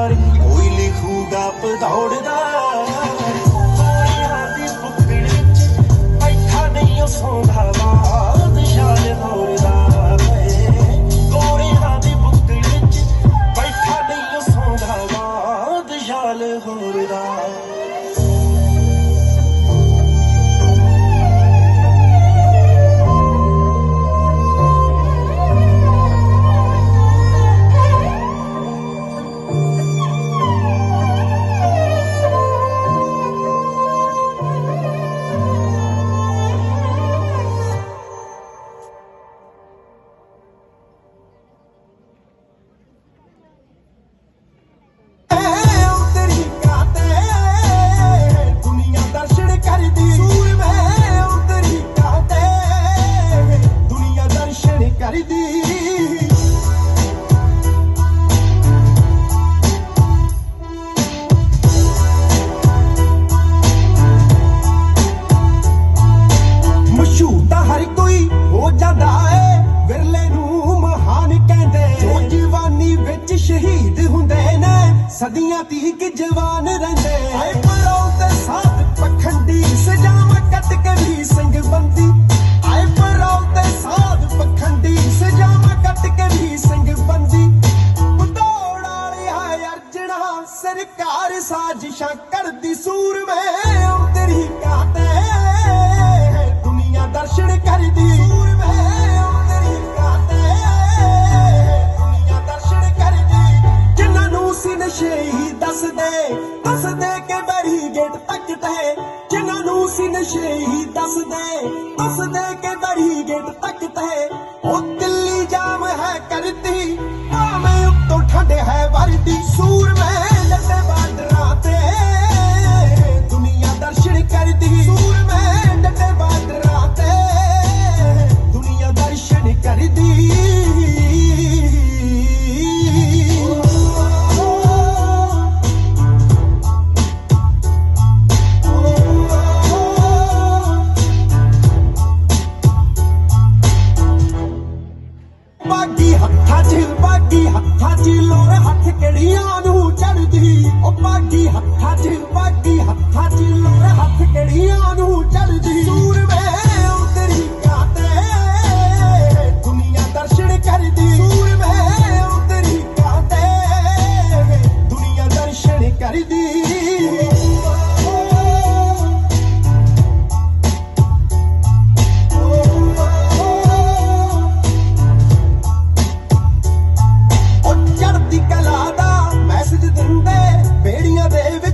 ਦੇ ਨਤਾਰੇ ਕੋਈ ਲਿਖੂਗਾ ਪਧੌੜਦਾ ਕੋਰੀਆਂ ਦੀ ਬੁੱਕੜ ਵਿੱਚ ਬੈਠਾ ਨਹੀਂ ਉਹ ਸੌਂਦਾ ਬਾਦ ਸ਼ਾਨ ਹੋਰਦਾ ਕੋਰੀਆਂ ਦੀ ਬੁੱਕੜ ਵਿੱਚ ਬੈਠਾ ਨਹੀਂ ਉਹ ਸੌਂਦਾ ਬਾਦ ਸ਼ਾਲ ਹੋਰਦਾ ਨੇ ਸਦੀਆਂ ਤੀਕ ਜਵਾਨ ਰਹਿੰਦੇ। ਆਏ ਪਰੋਂ ਤੇ ਸਾਥ ਪਖੰਡੀ, ਸਜਾਵਾਂ ਕੱਟ ਕੇ ਵੀ ਸੰਗ ਬੰਦੀ। ਆਏ ਪਰੋਂ ਤੇ ਸਾਥ ਪਖੰਡੀ, ਸਜਾਵਾਂ ਕੱਟ ਕੇ ਵੀ ਸਿੰਘ ਬੰਦੀ। ਪਤੋੜ ਵਾਲੇ ਆਏ ਅਰਜਣਾ, ਸਰਕਾਰ ਸਾਜ਼ਿਸ਼ਾਂ ਕਰਦੀ ਸੂਰਮੇ ਉਹ ਤੇਰੀ ਕਾਤੇ ਦੁਨੀਆ ਦਰਸ਼ਨ ਕਰਦੀ। ਦੇ ਕੇ ਬੈਰੀਗੇਟ ਤੱਕ ਤੇ ਜਿਨ੍ਹਾਂ ਨੂੰ ਸੀ ਨਸ਼ੇ ਹੀ ਦੱਸਦੇ ਦੱਸਦੇ ਕੇ ਬੈਰੀਗੇਟ ਤੱਕ ਤੇ। ਉਹ ਦਿੱਲੀ ਜਾਮ ਹੈ ਕਰਦੀ, ਭਾਵੇਂ ਉੱਤੋਂ ਠੰਡ ਹੈ ਵਰਦੀ ਸੂਰ ਕਿਹੜੀਆਂ ਨੂੰ ਚੜਦੀ ਉਹ ਪਾਗੀ ਹੱਥਾਂ 'ਚ ਪਾਗੀ ਹੱਥਾਂ 'ਚ ਲੋੜ ਹੱਥ ਕਿਹੜੀਆਂ ਨੂੰ ਚੜਦੀ ਸੂਰਮੇ ਉਤਰੀ ਕਾਤੇ, ਦੁਨੀਆ ਦਰਸ਼ਨ ਕਰਦੀ। ਸੂਰਮੇ ਉਤਰੀ ਕਾਤੇ, ਦੁਨੀਆ ਦਰਸ਼ਨ ਕਰਦੀ।